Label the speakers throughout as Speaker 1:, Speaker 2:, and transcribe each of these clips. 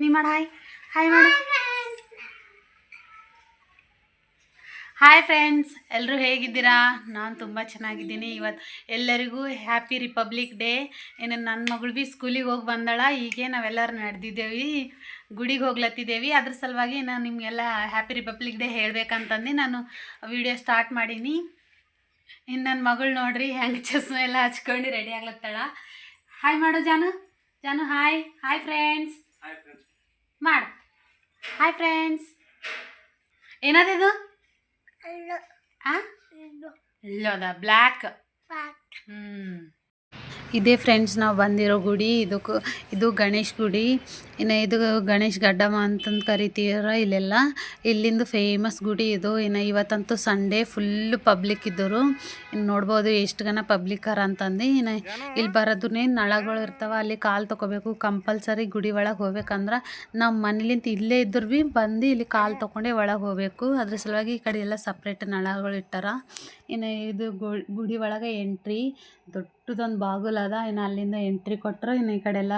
Speaker 1: ನೀ ಮಾಡು hi. Hi ಮಾಡು. ಹಾಯ್ ಫ್ರೆಂಡ್ಸ್ ಎಲ್ಲರೂ ಹೇಗಿದ್ದೀರಾ? ನಾನು ತುಂಬ ಚೆನ್ನಾಗಿದ್ದೀನಿ. ಇವತ್ತು ಎಲ್ಲರಿಗೂ ಹ್ಯಾಪಿ ರಿಪಬ್ಲಿಕ್ ಡೇ ಏನು ನನ್ನ ಮಗಳು ಭೀ ಸ್ಕೂಲಿಗೆ ಹೋಗಿ ಬಂದಾಳ. ಹೀಗೆ ನಾವೆಲ್ಲರೂ ನಡೆದಿದ್ದೇವೆ. ಗುಡಿಗೆ ಹೋಗ್ಲತ್ತಿದ್ದೇವೆ. ಅದ್ರ ಸಲುವಾಗಿ ನಾನು ನಿಮಗೆಲ್ಲ ಹ್ಯಾಪಿ ರಿಪಬ್ಲಿಕ್ ಡೇ ಹೇಳಬೇಕಂತಂದು ನಾನು ವಿಡಿಯೋ ಸ್ಟಾರ್ಟ್ ಮಾಡೀನಿ. ಇನ್ನು ನನ್ನ ಮಗಳು ನೋಡ್ರಿ ಹೆಂಗೆ ಚಸ್ಮೆ ಎಲ್ಲ ಹಚ್ಕೊಂಡು ರೆಡಿ ಆಗ್ಲತ್ತಾಳ. ಹಾಯ್ ಮಾಡು ಜಾನು. ಜಾನು ಹಾಯ್ ಹಾಯ್ ಫ್ರೆಂಡ್ಸ್ ಮಾಡು. ಹಾಯ್ ಫ್ರೆಂಡ್ಸ್ ಏನದಿದು ಹಾಂ ಇಲ್ಲೋದ? ಬ್ಲ್ಯಾಕ್ ಹ್ಞೂ ಇದೇ ಫ್ರೆಂಡ್ಸ್ ನಾವು ಬಂದಿರೋ ಗುಡಿ, ಇದಕ್ಕು, ಇದು ಗಣೇಶ್ ಗುಡಿ. ಇನ್ನು ಇದು ಗಣೇಶ್ ಗಡ್ಡಮ್ಮ ಅಂತಂದು ಕರಿತೀರ ಇಲ್ಲೆಲ್ಲ. ಇಲ್ಲಿಂದು ಫೇಮಸ್ ಗುಡಿ ಇದು. ಇನ್ನು ಇವತ್ತಂತೂ ಸಂಡೇ ಫುಲ್ಲು ಪಬ್ಲಿಕ್ ಇದ್ದರು. ಇನ್ನು ನೋಡ್ಬೋದು ಎಷ್ಟು ಜನ ಪಬ್ಲಿಕ್ ಅರ ಅಂತಂದು. ಇನ್ನು ಇಲ್ಲಿ ಬರೋದನ್ನೇ ನಳಗಳು ಇರ್ತಾವ, ಅಲ್ಲಿ ಕಾಲು ತೊಗೋಬೇಕು ಕಂಪಲ್ಸರಿ ಗುಡಿ ಒಳಗೆ ಹೋಗ್ಬೇಕಂದ್ರೆ ನಾವು ಮನೇಲಿಂದ ಇಲ್ಲೇ ಇದ್ರೂ ಭೀ ಬಂದು ಇಲ್ಲಿ ಕಾಲು ತೊಗೊಂಡೇ ಒಳಗೆ ಹೋಗಬೇಕು. ಅದ್ರ ಸಲುವಾಗಿ ಈ ಕಡೆ ಎಲ್ಲ ಸಪ್ರೇಟ್ ನಳಗಳು ಇಟ್ಟಾರ. ಇನ್ನು ಇದು ಗುಡಿ ಒಳಗೆ ಎಂಟ್ರಿ ದೊಡ್ಡದೊಂದು ಬಾಗಿಲು ಅದ, ಇನ್ನು ಅಲ್ಲಿಂದ ಎಂಟ್ರಿ ಕೊಟ್ರು, ಇನ್ನು ಈ ಕಡೆ ಎಲ್ಲ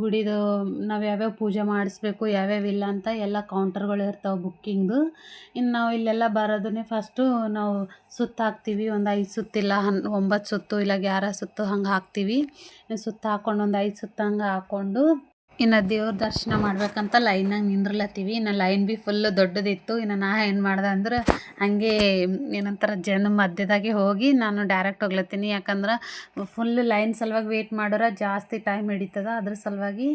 Speaker 1: ಗುಡಿದು ನಾವು ಯಾವ್ಯಾವ ಪೂಜೆ ಮಾಡಿಸ್ಬೇಕು, ಯಾವ್ಯಾವ ಇಲ್ಲ ಅಂತ ಎಲ್ಲ ಕೌಂಟರ್ಗಳು ಇರ್ತಾವೆ ಬುಕ್ಕಿಂಗ್ದು ಇನ್ನು ನಾವು ಇಲ್ಲೆಲ್ಲ ಬರೋದನ್ನೇ ಫಸ್ಟು ನಾವು ಸುತ್ತು ಹಾಕ್ತೀವಿ, ಒಂದು ಐದು ಸುತ್ತಿಲ್ಲ ಹನ್, ಒಂಬತ್ತು ಸುತ್ತು ಇಲ್ಲ ಗ್ಯಾರ ಸುತ್ತು ಹಂಗೆ ಹಾಕ್ತೀವಿ. ಸುತ್ತ ಹಾಕ್ಕೊಂಡು ಒಂದು ಐದು ಸುತ್ತು ಹಂಗೆ ಹಾಕ್ಕೊಂಡು ಇನ್ನು ದೇವ್ರ ದರ್ಶನ ಮಾಡ್ಬೇಕಂತ ಲೈನಾಗ ನಿಂದ್ರಲತ್ತೀವಿ. ಇನ್ನು ಲೈನ್ ಭೀ ಫುಲ್ ದೊಡ್ಡದಿತ್ತು. ಇನ್ನು ನಾ ಏನು ಮಾಡ್ದೆ ಅಂದ್ರೆ ಹಾಗೆ ಏನಂತಾರೆ ಜನ ಮಧ್ಯದಾಗೆ ಹೋಗಿ ನಾನು ಡೈರೆಕ್ಟ್ ಹೋಗ್ಲತ್ತೀನಿ. ಯಾಕಂದ್ರೆ ಫುಲ್ ಲೈನ್ ಸಲುವಾಗಿ ವೇಟ್ ಮಾಡೋರ ಜಾಸ್ತಿ ಟೈಮ್ ಹಿಡಿತದ. ಅದ್ರ ಸಲುವಾಗಿ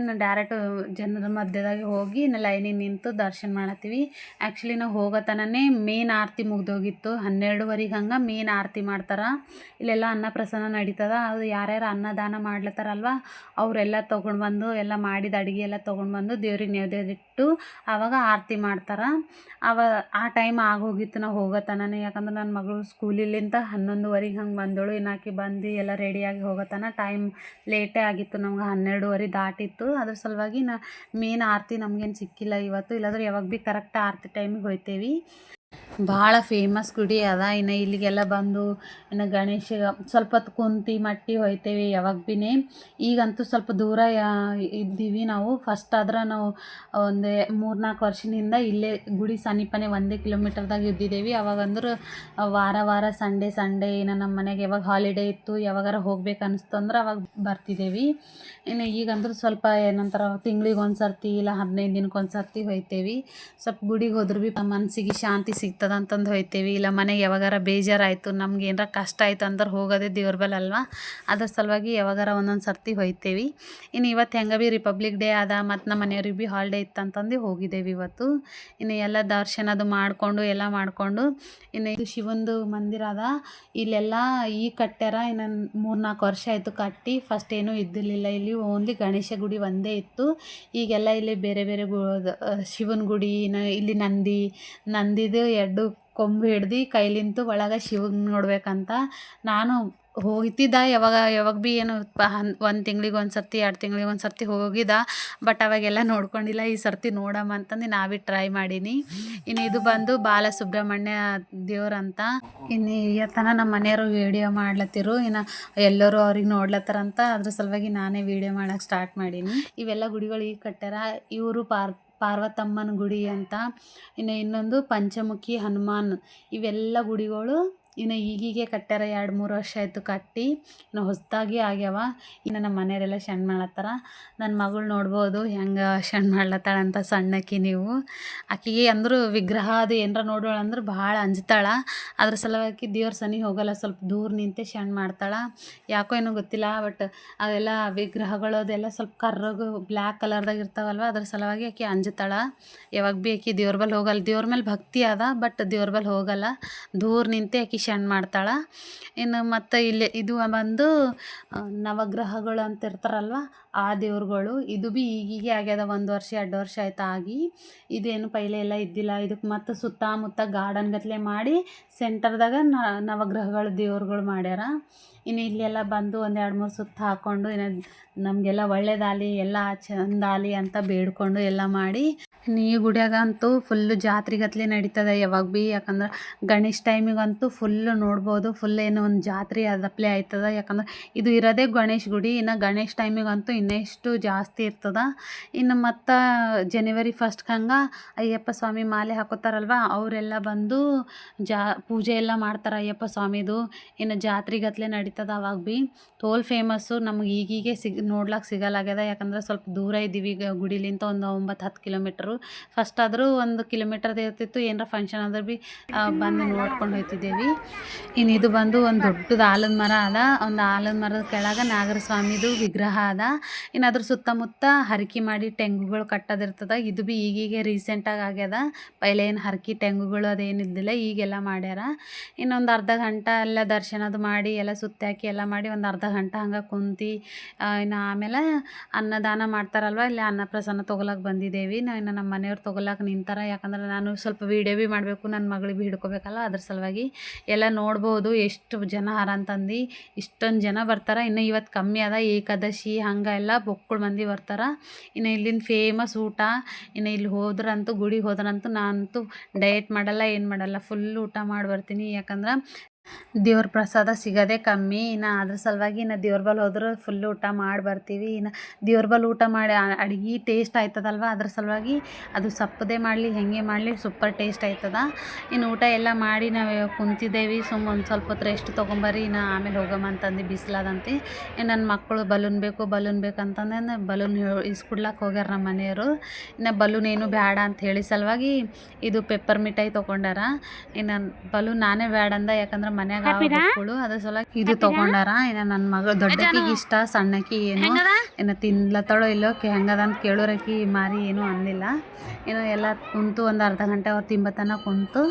Speaker 1: ಇನ್ನು ಡೈರೆಕ್ಟ್ ಜನರ ಮಧ್ಯದಾಗೆ ಹೋಗಿ ಇನ್ನು ಲೈನಿಗೆ ನಿಂತು ದರ್ಶನ ಮಾಡತ್ತೀವಿ ಆ್ಯಕ್ಚುಲಿ ನಾವು ಹೋಗೋತನೇ ಮೇನ್ ಆರತಿ ಮುಗ್ದೋಗಿತ್ತು. ಹನ್ನೆರಡುವರೆಗೆ ಹಂಗೆ ಮೇನ್ ಆರತಿ ಮಾಡ್ತಾರೆ. ಇಲ್ಲೆಲ್ಲ ಅನ್ನಪ್ರಸನ್ನ ನಡೀತದ. ಅದು ಯಾರ್ಯಾರು ಅನ್ನದಾನ ಮಾಡ್ಲತ್ತಾರಲ್ವ, ಅವರೆಲ್ಲ ತೊಗೊಂಡು ಬಂದು ಎಲ್ಲ ಮಾಡಿದ ಅಡುಗೆ ಎಲ್ಲ ತೊಗೊಂಡು ಬಂದು ದೇವ್ರಿಗೆ ನೈವೇದ್ಯದಿಟ್ಟು ಆವಾಗ ಆರತಿ ಮಾಡ್ತಾರೆ. ಅವ, ಆ ಟೈಮ್ ಆಗೋಗಿತ್ತು ನಾವು ಹೋಗೋತನನೇ ಯಾಕಂದ್ರೆ ನನ್ನ ಮಗಳು ಸ್ಕೂಲಿಲಿಂದ ಹನ್ನೊಂದುವರೆಗೆ ಹಂಗೆ ಬಂದಳು. ಇನ್ನಾಕಿ ಬಂದು ಎಲ್ಲ ರೆಡಿಯಾಗಿ ಹೋಗೋತನ ಟೈಮ್ ಲೇಟೇ ಆಗಿತ್ತು. ನಮ್ಗೆ ಹನ್ನೆರಡುವರೆ ದಾಟಿತ್ತು. ಅದ್ರ ಸಲುವಾಗಿ ನಾ ಮೇನ್ ಆರತಿ ನಮ್ಗೇನು ಸಿಕ್ಕಿಲ್ಲ ಇವತ್ತು. ಇಲ್ಲಾಂದ್ರೆ ಯಾವಾಗ ಭೀ ಕರೆಕ್ಟ್ ಆರತಿ ಟೈಮಿಗೆ ಹೋಗ್ತೇವೆ ಭಾಳ ಫೇಮಸ್ ಗುಡಿ ಅದ. ಇನ್ನು ಇಲ್ಲಿಗೆಲ್ಲ ಬಂದು ಇನ್ನು ಗಣೇಶ ಸ್ವಲ್ಪ ಹೊತ್ತು ಕುಂತಿ ಮಟ್ಟಿ ಹೋಯ್ತೇವೆ ಯಾವಾಗ ಭೀ ಈಗಂತೂ ಸ್ವಲ್ಪ ದೂರ ಇದ್ದೀವಿ ನಾವು. ಫಸ್ಟ್ ಆದ್ರೆ ನಾವು ಒಂದು ಮೂರ್ನಾಲ್ಕು ವರ್ಷದಿಂದ ಇಲ್ಲೇ ಗುಡಿ ಸಮೀಪನೇ ಒಂದೇ ಕಿಲೋಮೀಟರ್ದಾಗ ಇದ್ದಿದ್ದೇವೆ. ಅವಾಗಂದ್ರೆ ವಾರ ವಾರ ಸಂಡೇ ಸಂಡೇ ಇನ್ನು ನಮ್ಮ ಮನೆಗೆ ಯಾವಾಗ ಹಾಲಿಡೇ ಇತ್ತು, ಯಾವಾಗಾರ ಹೋಗ್ಬೇಕು ಅನಿಸ್ತು ಅಂದ್ರೆ ಅವಾಗ ಬರ್ತಿದ್ದೇವೆ. ಇನ್ನು ಈಗಂದ್ರೆ ಸ್ವಲ್ಪ ಏನಂತಾರ ತಿಂಗ್ಳಿಗೆ ಒಂದು ಸರ್ತಿ ಇಲ್ಲ ಹದಿನೈದು ದಿನಕ್ಕೆ ಒಂದು ಸರ್ತಿ ಹೋಯ್ತೇವೆ. ಸ್ವಲ್ಪ ಗುಡಿಗೆ ಹೋದ್ರೆ ಭೀ ಮನಸ್ಸಿಗೆ ಶಾಂತಿ ಸಿಗ್ತದ. ಅಂತಂದು ಹೋಯ್ತೀವಿ ಇಲ್ಲ, ಮನೆಗೆ ಯಾವಾಗಾರ ಬೇಜಾರಾಯಿತು, ನಮ್ಗೆ ಏನಾರ ಕಷ್ಟ ಆಯ್ತು ಅಂದ್ರೆ ಹೋಗೋದೇ ದೇವ್ರ ಬಲ್ ಅಲ್ವಾ? ಅದ್ರ ಸಲುವಾಗಿ ಯಾವಾಗಾರ ಒಂದೊಂದು ಸರ್ತಿ ಹೋಯ್ತೇವೆ. ಇನ್ನು ಇವತ್ತು ಹೆಂಗೆ ಭೀ ರಿಪಬ್ಲಿಕ್ ಡೇ ಅದ ಮತ್ತು ನಮ್ಮ ಮನೆಯವ್ರಿಗೆ ಭೀ ಹಾಲಿಡೇ ಇತ್ತು ಅಂತಂದು ಹೋಗಿದ್ದೇವೆ ಇವತ್ತು. ಇನ್ನು ಎಲ್ಲ ದರ್ಶನ ಅದು ಮಾಡಿಕೊಂಡು, ಎಲ್ಲ ಮಾಡಿಕೊಂಡು, ಇನ್ನು ಇದು ಶಿವಂದು ಮಂದಿರ ಅದ. ಇಲ್ಲೆಲ್ಲ ಈ ಕಟ್ಟ್ಯಾರ ಇನ್ನು ಮೂರು ನಾಲ್ಕು ವರ್ಷ ಆಯಿತು ಕಟ್ಟಿ ಫಸ್ಟ್ ಏನೂ ಇದ್ದಿರಲಿಲ್ಲ. ಇಲ್ಲಿ ಓನ್ಲಿ ಗಣೇಶ ಗುಡಿ ಒಂದೇ ಇತ್ತು. ಈಗೆಲ್ಲ ಇಲ್ಲಿ ಬೇರೆ ಬೇರೆ ಗು ಶಿವನ ಗುಡಿ ಇಲ್ಲಿ ನಂದಿ, ನಂದಿದು ಎರಡು ಕೊಂಬು ಹಿಡ್ದು ಕೈಲಿಂತು ಒಳಗೆ ಶಿವನ ನೋಡ್ಬೇಕಂತ ನಾನು ಹೋಗ್ತಿದ್ದ. ಯಾವಾಗ ಯಾವಾಗ ಭೀ ಏನು ಒಂದು ತಿಂಗ್ಳಿಗೆ ಒಂದು ಸರ್ತಿ, ಎರಡು ತಿಂಗ್ಳಿಗೆ ಒಂದು ಸರ್ತಿ ಹೋಗಿದ್ದ. ಬಟ್ ಅವಾಗೆಲ್ಲ ನೋಡ್ಕೊಂಡಿಲ್ಲ, ಈ ಸರ್ತಿ ನೋಡಮ್ಮ ಅಂತಂದು ನಾವೇ ಟ್ರೈ ಮಾಡೀನಿ. ಇನ್ನು ಇದು ಬಂದು ಬಾಲಸುಬ್ರಹ್ಮಣ್ಯ ದೇವ್ರಂತ ಇನ್ನು ಇವತ್ತನ ನಮ್ಮ ಮನೆಯವರು ವೀಡಿಯೋ ಮಾಡ್ಲತ್ತಿರು. ಇನ್ನು ಎಲ್ಲರೂ ಅವ್ರಿಗೆ ನೋಡ್ಲತ್ತಾರಂತ. ಅದ್ರ ಸಲುವಾಗಿ ನಾನೇ ವೀಡಿಯೋ ಮಾಡೋಕ್ಕೆ ಸ್ಟಾರ್ಟ್ ಮಾಡೀನಿ. ಇವೆಲ್ಲ ಗುಡಿಗಳು ಈಗ ಕಟ್ಟ್ಯಾರ ಇವರು ಪಾರ್ ಪಾರ್ವತಮ್ಮನ ಗುಡಿ ಅಂತ ಇನ್ನು ಇನ್ನೊಂದು ಪಂಚಮುಖಿ ಹನುಮಾನ್ ಇವೆಲ್ಲ ಗುಡಿಗಳು ಇನ್ನು ಈಗೀಗೆ ಕಟ್ಟ್ಯಾರ ಎರಡು ಮೂರು ವರ್ಷ ಆಯಿತು ಕಟ್ಟಿ, ಇನ್ನು ಹೊಸದಾಗಿ ಆಗ್ಯಾವ. ಇನ್ನು ನಮ್ಮ ಮನೆಯವರೆಲ್ಲ ಶಣ್ ಮಾಡ್ಲತ್ತಾರ. ನನ್ನ ಮಗಳು ನೋಡ್ಬೋದು ಹೆಂಗೆ ಶಣ್ ಮಾಡ್ಲತ್ತಾಳ ಅಂತ ಸಣ್ಣಕ್ಕಿ ನೀವು. ಆಕಿಗೆ ಅಂದರೂ ವಿಗ್ರಹ ಅದು ಏನರ ನೋಡೋಳ ಅಂದ್ರೆ ಭಾಳ ಅಂಜ್ತಾಳ. ಅದ್ರ ಸಲುವಾಗಿ ದೇವ್ರ ಸನಿ ಹೋಗಲ್ಲ, ಸ್ವಲ್ಪ ದೂರ ನಿಂತೆ ಶಣ್ ಮಾಡ್ತಾಳ. ಯಾಕೋ ಏನೋ ಗೊತ್ತಿಲ್ಲ ಬಟ್ ಅವೆಲ್ಲ ವಿಗ್ರಹಗಳು ಅದೆಲ್ಲ ಸ್ವಲ್ಪ ಕರ್ರಗು ಬ್ಲ್ಯಾಕ್ ಕಲರ್ದಾಗ ಇರ್ತಾವಲ್ವ, ಅದ್ರ ಸಲುವಾಗಿ ಆಕೆ ಅಂಜುತ್ತಾಳ ಯಾವಾಗ ಭೀ ಆಕೆ ದೇವ್ರ ಬಲ್ ಹೋಗಲ್ಲ, ದೇವ್ರ ಮೇಲೆ ಭಕ್ತಿ ಅದ ಬಟ್ ದೇವ್ರ ಬಲ್ ಹೋಗಲ್ಲ. ದೂರ ನಿಂತೆ ಆಕೆ ಶಣ್ ಮಾಡ್ತಾಳೆ. ಇನ್ನು ಮತ್ತು ಇಲ್ಲಿ ಇದು ಬಂದು ನವಗ್ರಹಗಳು ಅಂತ ಇರ್ತಾರಲ್ವ, ಆ ದೇವ್ರುಗಳು. ಇದು ಭೀ ಈಗೀಗೆ ಆಗ್ಯದ, ಒಂದು ವರ್ಷ, ಎರಡು ವರ್ಷ ಆಯ್ತು ಆಗಿ. ಇದೇನು ಪೈಲೆ ಎಲ್ಲ ಇದ್ದಿಲ್ಲ. ಇದಕ್ಕೆ ಮತ್ತು ಸುತ್ತಮುತ್ತ ಗಾರ್ಡನ್ ಗತ್ಲೆ ಮಾಡಿ ಸೆಂಟರ್ದಾಗ ನವಗ್ರಹಗಳ, ದೇವ್ರುಗಳು ಮಾಡ್ಯಾರ. ಇನ್ನು ಇಲ್ಲೆಲ್ಲ ಬಂದು ಒಂದು ಎರಡು ಮೂರು ಸುತ್ತ ಹಾಕ್ಕೊಂಡು ಇನ್ನು ನಮಗೆಲ್ಲ ಒಳ್ಳೆಯದಾಲಿ ಎಲ್ಲ ಚಂದಾಗಲಿ ಅಂತ ಬೇಡ್ಕೊಂಡು ಎಲ್ಲ ಮಾಡಿ ಇನ್ನು ಗುಡಿಯಾಗ ಅಂತೂ ಫುಲ್ಲು ಜಾತ್ರೆಗತ್ಲೆ ನಡೀತದೆ ಯಾವಾಗ ಭೀ ಯಾಕಂದ್ರೆ ಗಣೇಶ ಟೈಮಿಗಂತೂ ಫುಲ್ಲು ನೋಡ್ಬೋದು ಫುಲ್ ಏನೋ ಒಂದು ಜಾತ್ರೆ ಅದಪ್ಲೆ ಆಯ್ತದ, ಯಾಕಂದ್ರೆ ಇದು ಇರೋದೇ ಗಣೇಶ ಗುಡಿ, ಇನ್ನು ಗಣೇಶ ಟೈಮಿಗಂತೂ ಇನ್ನೆಷ್ಟು ಜಾಸ್ತಿ ಇರ್ತದ. ಇನ್ನು ಮತ್ತು ಜನವರಿ ಫಸ್ಟ್ಗೆ ಹಂಗೆ ಅಯ್ಯಪ್ಪ ಸ್ವಾಮಿ ಮಾಲೆ ಹಾಕೋತಾರಲ್ವ, ಅವರೆಲ್ಲ ಬಂದು ಜಾ, ಪೂಜೆ ಎಲ್ಲ ಮಾಡ್ತಾರೆ ಅಯ್ಯಪ್ಪ ಸ್ವಾಮಿದು. ಇನ್ನು ಜಾತ್ರೆಗತ್ಲೆ ನಡೀತದ ಅವಾಗ ಭೀ ತೋಲ್ ಫೇಮಸ್ಸು ನಮ್ಗೆ ಈಗೀಗೆ ಸಿಗ್ ನೋಡ್ಲಿಕ್ಕೆ ಸಿಗಲಾಗ್ಯದ ಯಾಕಂದ್ರೆ ಸ್ವಲ್ಪ ದೂರ ಇದ್ದೀವಿ ಈಗ ಗುಡಿಲಿಂತ ಒಂದು ಒಂಬತ್ತು ಹತ್ತು ಕಿಲೋಮೀಟ್ರು. ಫಸ್ಟ್ ಆದರೂ ಒಂದು ಕಿಲೋಮೀಟರ್ದು ಇರ್ತಿತ್ತು, ಏನಾರ ಫಂಕ್ಷನ್ ಆದ್ರೆ ಭೀ ಬಂದು ನೋಡ್ಕೊಂಡು ಹೋಗ್ತಿದ್ದೇವೆ ಇನ್ನು ಇದು ಬಂದು ಒಂದು ದೊಡ್ಡದು ಆಲದ ಮರ ಅದ. ಒಂದು ಆಲದ ಮರದ ಕೆಳಗೆ ನಾಗರ ಸ್ವಾಮಿದು ವಿಗ್ರಹ ಅದ. ಇನ್ನು ಅದ್ರ ಸುತ್ತಮುತ್ತ ಹರಕೆ ಮಾಡಿ ಟೆಂಗುಗಳು ಕಟ್ಟೋದಿರ್ತದ. ಇದು ಭೀ ಈಗೀಗ ರೀಸೆಂಟಾಗಿ ಆಗ್ಯದ. ಪೈಲೆ ಏನು ಹರಕೆ ಟೆಂಗುಗಳು ಅದೇನಿದ್ದಿಲ್ಲ ಈಗೆಲ್ಲ ಮಾಡ್ಯಾರ. ಇನ್ನೊಂದು ಅರ್ಧ ಗಂಟೆ ಎಲ್ಲ ದರ್ಶನದು ಮಾಡಿ, ಎಲ್ಲ ಸುತ್ತಾಕಿ ಎಲ್ಲ ಮಾಡಿ ಒಂದು ಅರ್ಧ ಗಂಟೆ ಹಂಗೆ ಕುಂತು ಇನ್ನು ಆಮೇಲೆ ಅನ್ನದಾನ ಮಾಡ್ತಾರಲ್ವ, ಇಲ್ಲಿ ಪ್ರಸನ್ನ ತೊಗೊಳಕ್ಕೆ ಬಂದಿದ್ದೇವೆ. ನಾವು ಇನ್ನು ನಮ್ಮ ಮನೆಯವ್ರು ತೊಗೊಳಕ್ಕೆ ನಿಂತಾರ. ಯಾಕಂದ್ರೆ ನಾನು ಸ್ವಲ್ಪ ವೀಡಿಯೋ ಭೀ ಮಾಡಬೇಕು ನನ್ನ ಮಗಳಿಗೆ ಭೀ ಹಿಡ್ಕೋಬೇಕಲ್ಲ, ಅದ್ರ ಸಲುವಾಗಿ ಎಲ್ಲ ನೋಡ್ಬೋದು ಎಷ್ಟು ಜನ ಹಾರ ಅಂತಂದು ಇಷ್ಟೊಂದು ಜನ ಬರ್ತಾರೆ. ಇನ್ನು ಇವತ್ತು ಕಮ್ಮಿ ಅದ, ಏಕಾದಶಿ, ಹಂಗೆ ಎಲ್ಲ ಬೊಕ್ಕಳು ಮಂದಿ ಬರ್ತಾರೆ. ಇನ್ನು ಇಲ್ಲಿನ ಫೇಮಸ್ ಊಟ, ಇನ್ನು ಇಲ್ಲಿ ಹೋದ್ರಂತೂ, ಗುಡಿಗೆ ಹೋದ್ರಂತೂ ನಾನಂತೂ ಡಯಟ್ ಮಾಡಲ್ಲ, ಏನು ಮಾಡಲ್ಲ ಫುಲ್ ಊಟ ಮಾಡಿ ಬರ್ತೀನಿ ಯಾಕಂದ್ರೆ ದೇವ್ರ ಪ್ರಸಾದ ಸಿಗೋದೇ ಕಮ್ಮಿ. ಇನ್ನು ಅದ್ರ ಸಲುವಾಗಿ ಇನ್ನು ದೇವ್ರ ಬಲ್ ಹೋದ್ರೆ ಫುಲ್ ಊಟ ಮಾಡಿ ಬರ್ತೀವಿ. ಇನ್ನು ದೇವ್ರ ಬಲ್ ಊಟ ಮಾಡಿ ಅಡುಗೆ ಟೇಸ್ಟ್ ಆಯ್ತದಲ್ವ? ಅದ್ರ ಸಲುವಾಗಿ ಅದು ಸಪ್ಪದೆ ಮಾಡಲಿ, ಹೆಂಗೆ ಮಾಡಲಿ ಸೂಪರ್ ಟೇಸ್ಟ್ ಆಯ್ತದ. ಇನ್ನು ಊಟ ಎಲ್ಲ ಮಾಡಿ ನಾವು ಕುಂತಿದ್ದೇವೆ ಸುಮ್ಮ ಒಂದು ಸ್ವಲ್ಪ ಹೊತ್ತು ರೆಸ್ಟ್ ತೊಗೊಂಬರ್ರಿ ಇನ್ನು ಆಮೇಲೆ ಹೋಗಮ್ಮ ಅಂತಂದು ಬಿಸಿಲದಂತೆ. ಇನ್ನು ನನ್ನ ಮಕ್ಕಳು ಬಲೂನ್ ಬೇಕು, ಬಲೂನ್ ಬೇಕಂತಂದ್ರೆ ಬಲೂನ್ ಇಸ್ಕೊಡ್ಲಕ್ಕೆ ಹೋಗ್ಯಾರ ನಮ್ಮ ಮನೆಯವರು. ಇನ್ನು ಬಲೂನ್ ಏನು ಬೇಡ ಅಂತ ಹೇಳಿ ಸಲುವಾಗಿ ಇದು ಪೆಪ್ಪರ್ ಮಿಠಾಯಿ ತೊಗೊಂಡಾರ. ಇನ್ನು ಬಲೂನ್ ನಾನೇ ಬೇಡ ಅಂದ ಯಾಕಂದ್ರೆ ಮನ್ಯಾಗ ಮಕ್ಕಳು ಅದ್ರ ಸಲ ಇದು ತಗೊಂಡಾರ? ಏನ ನನ್ನ ಮಗಳು ದೊಡ್ಡಕ್ಕಿಗೆ ಇಷ್ಟ ಸಣ್ಣಕಿ ಏನು? ಏನ ತಿನ್ಲತ್ತಳೋ ಇಲ್ಲೋ ಹೆಂಗದ ಅಂತ ಕೇಳೋರಕಿ ಮಾರಿ ಏನೂ ಅಂದಿಲ್ಲ. ಏನೋ ಎಲ್ಲ ಕುಂತು ಒಂದು ಅರ್ಧ ಗಂಟೆ ಅವ್ರು ತಿಂಬತನ ಕುಂತು.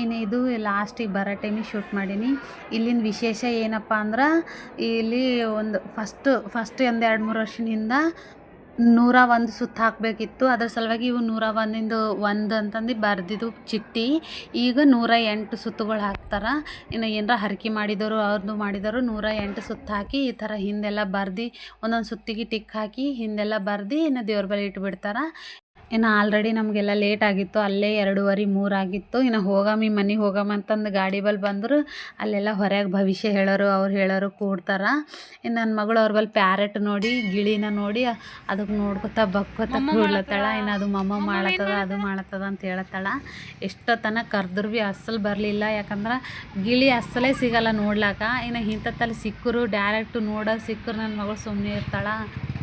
Speaker 1: ಇನ್ನು ಇದು ಲಾಸ್ಟಿಗೆ ಬರೋ ಟೈಮಿಗೆ ಶೂಟ್ ಮಾಡೀನಿ. ಇಲ್ಲಿನ ವಿಶೇಷ ಏನಪ್ಪ ಅಂದ್ರೆ ಇಲ್ಲಿ ಒಂದು ಫಸ್ಟು ಫಸ್ಟ್ ಒಂದು ಎರಡು ಮೂರು ವರ್ಷದ ಹಿಂದೆ ನೂರ ಒಂದು ಸುತ್ತು ಹಾಕಬೇಕಿತ್ತು. ಅದ್ರ ಸಲುವಾಗಿ ಇವು ನೂರ ಒಂದಿಂದು ಒಂದು ಅಂತಂದು ಬರ್ದಿದ್ದು ಚಿಟ್ಟಿ. ಈಗ ನೂರ ಎಂಟು ಸುತ್ತುಗಳು ಹಾಕ್ತಾರೆ. ಇನ್ನು ಏನರ ಹರಕೆ ಮಾಡಿದವರು ಅವ್ರದ್ದು ಮಾಡಿದವರು ನೂರ ಎಂಟು ಸುತ್ತು ಹಾಕಿ ಈ ಥರ ಹಿಂದೆಲ್ಲ ಬರ್ದು ಒಂದೊಂದು ಸುತ್ತಿಗೆ ಟಿಕ್ ಹಾಕಿ ಹಿಂದೆಲ್ಲ ಬರ್ದು ಇನ್ನು ದೇವ್ರ ಬಳಿ ಇಟ್ಬಿಡ್ತಾರೆ. ಇನ್ನು ಆಲ್ರೆಡಿ ನಮಗೆಲ್ಲ ಲೇಟ್ ಆಗಿತ್ತು ಅಲ್ಲೇ ಎರಡೂವರೆ ಮೂರು ಆಗಿತ್ತು. ಇನ್ನು ಹೋಗಮ್ಮಿ ಮನೆಗೆ ಹೋಗಮ್ಮ ಅಂತಂದು ಗಾಡಿ ಬಲ್ ಬಂದರು. ಅಲ್ಲೆಲ್ಲ ಹೊರಗೆ ಭವಿಷ್ಯ ಹೇಳೋರು ಅವ್ರು ಹೇಳೋರು ಕೂಡ್ತಾರೆ. ಇನ್ನು ನನ್ನ ಮಗಳು ಅವ್ರ ಬಲ್ ಪ್ಯಾರೆಟ್ ನೋಡಿ ಗಿಳಿನ ನೋಡಿ ಅದಕ್ಕೆ ನೋಡ್ಕೊತಾ ಬಕ್ಕೋತ ಕೂಡ್ಲತ್ತಾಳ. ಇನ್ನು ಅದು ಮಮ್ಮ ಮಾಡತ್ತದ ಅದು ಮಾಡತ್ತದ ಅಂತ ಹೇಳತ್ತಾಳ. ಎಷ್ಟೊತ್ತನ ಕರೆದ್ರು ಭೀ ಅಸಲು ಬರಲಿಲ್ಲ. ಯಾಕಂದ್ರೆ ಗಿಳಿ ಅಸಲೇ ಸಿಗಲ್ಲ ನೋಡ್ಲಾಕ. ಇನ್ನು ಇಂಥತ್ತಲ್ಲಿ ಸಿಕ್ಕರು ಡೈರೆಕ್ಟು ನೋಡೋ ಸಿಕ್ಕರು ನನ್ನ ಮಗಳು ಸುಮ್ಮನೆ ಇರ್ತಾಳ.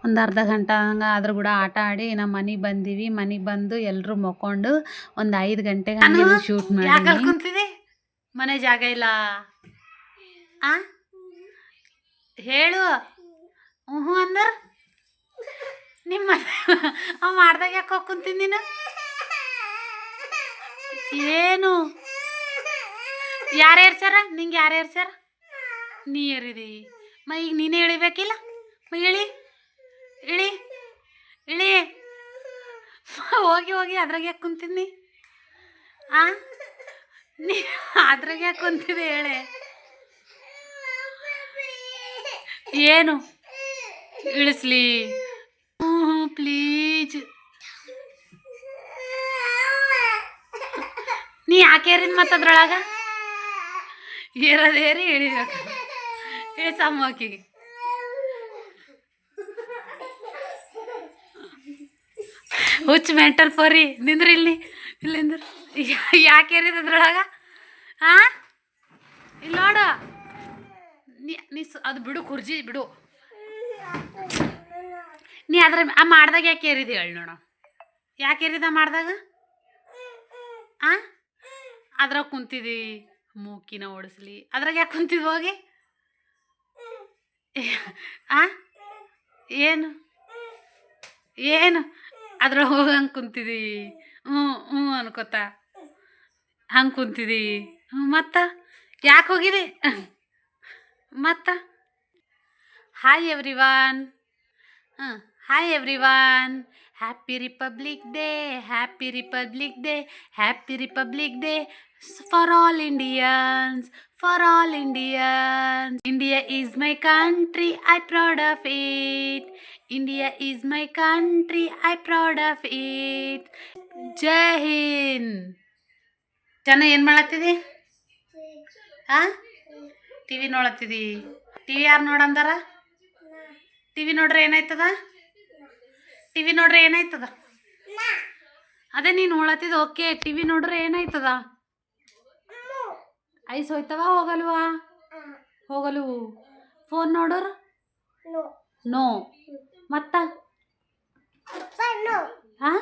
Speaker 1: ಒಂದು ಅರ್ಧ ಗಂಟೆ ಹಂಗೆ ಆದ್ರೂ ಕೂಡ ಆಟ ಆಡಿ ನಮ್ಮ ಮನೆಗೆ ಬಂದೀವಿ. ಮನೆಗೆ ಬಂದು ಎಲ್ಲರೂ ಮಕ್ಕೊಂಡು ಒಂದು ಐದು ಗಂಟೆಗೆ ಹಂಗೆ ಶೂಟ್ ಮಾಡಿ ಮನೆ ಜಾಗ ಇಲ್ಲ. ಆ? ಹೇಳು. ಹ್ಞೂ ಅಂದ್ರೆ? ನಿಮ್ಮ ಅವ ಮಾಡ್ದಾಗ ಯಾಕೆ ಹೋಗ್ಕೊಂತೀನಿ ನೀನು? ಏನು? ಯಾರು ಏರ್ಸ್ಯಾರ? ನಿಂಗೆ ಯಾರು ಏರ್ಸ್ಯಾರ? ನೀ ಏರಿದಿ. ಮ ಈಗ ನೀನೇ ಇಳಿಬೇಕಿಲ್ಲ? ಮ ಇಳಿ. ಇಳಿ ಇಳಿ. ಹೋಗಿ ಹೋಗಿ, ಅದ್ರಾಗ ಯಾಕೆ ಕುಂತೀನಿ ಆ? ನೀ ಅದ್ರಾಗ ಯಾಕೆ ಕುಂತಿದೆ ಹೇಳೆ? ಏನು? ಇಳಿಸ್ಲಿ. ಹ್ಞೂ ಪ್ಲೀಜ್. ನೀ ಯಾಕೆ ರೀ ಮತ್ತೆ ಅದ್ರೊಳಗ ಏರೋದೇರಿ ಇಳಿಬೇಕು. ಇಳಿಸಮ್ಮ ಆಕಿಗೆ ಹುಚ್ಚ ಮೆಂಟಲ್ ಫೋರಿ, ನಿಂದ್ರಿ ಇಲ್ಲಿ ಇಲ್ಲಿಂದ ಯಾಕೆ ಏರಿದ ಅದ್ರೊಳಗ? ಹಾ ಇಲ್ಲಿ ನೋಡು. ನೀ ಅದು ಬಿಡು ಕುರ್ಜಿ, ಬಿಡು. ನೀ ಅದ್ರ ಆ ಮಾಡ್ದಾಗ ಯಾಕೆ ಏರಿದಿ ಹೇಳಿ ನೋಡು. ಯಾಕೆ ಏರಿದ ಮಾಡ್ದಾಗ? ಆ? ಅದ್ರಾಗ ಕುಂತಿದಿ, ಮೂಕಿನ ಓಡಿಸ್ಲಿ. ಅದ್ರಾಗ ಯಾಕೆ ಕುಂತಿದ್ ಹೋಗಿ? ಆ? ಏನು? ಏನು? ಅದ್ರೊಳಗೆ ಹೋಗಿ ಹಂಗೆ ಕುಂತಿದಿ. ಹ್ಞೂ ಹ್ಞೂ ಅನ್ಕೋತ. ಹಂಗೆ ಕುಂತಿದಿ. ಹ್ಞೂ ಮತ್ತು? ಯಾಕೆ ಹೋಗಿರಿ ಮತ್ತು? ಹಾಯ್ ಎವ್ರಿ ವಾನ್ ಹಾಂ hi everyone happy republic day happy republic day happy republic day for all Indians for all Indians India is my country I proud of it India is my country I proud of it Jai Hind ಜನ ಏನು ಮಾಡತ್ತಿದಿ? ಹಾಂ T V ನೋಡತ್ತಿದಿ? T V ಯಾರು ನೋಡಂದಾರ T V ನೋಡ್ರೆ ಏನಾಯ್ತದ? T V ನೋಡ್ರೆ ಏನಾಯ್ತದ? ಅದೇ ನೀನು ನೋಡತ್ತಿದ ಓಕೆ ಟಿ ವಿ ನೋಡ್ರೆ ಏನಾಯ್ತದ? ಐಸ್ ಹೋಯ್ತವ ಹೋಗಲ್ವಾ? ಹೋಗಲು. ಫೋನ್ ನೋಡೋರು? ನೋ. ಮತ್ತ? ಹಾಂ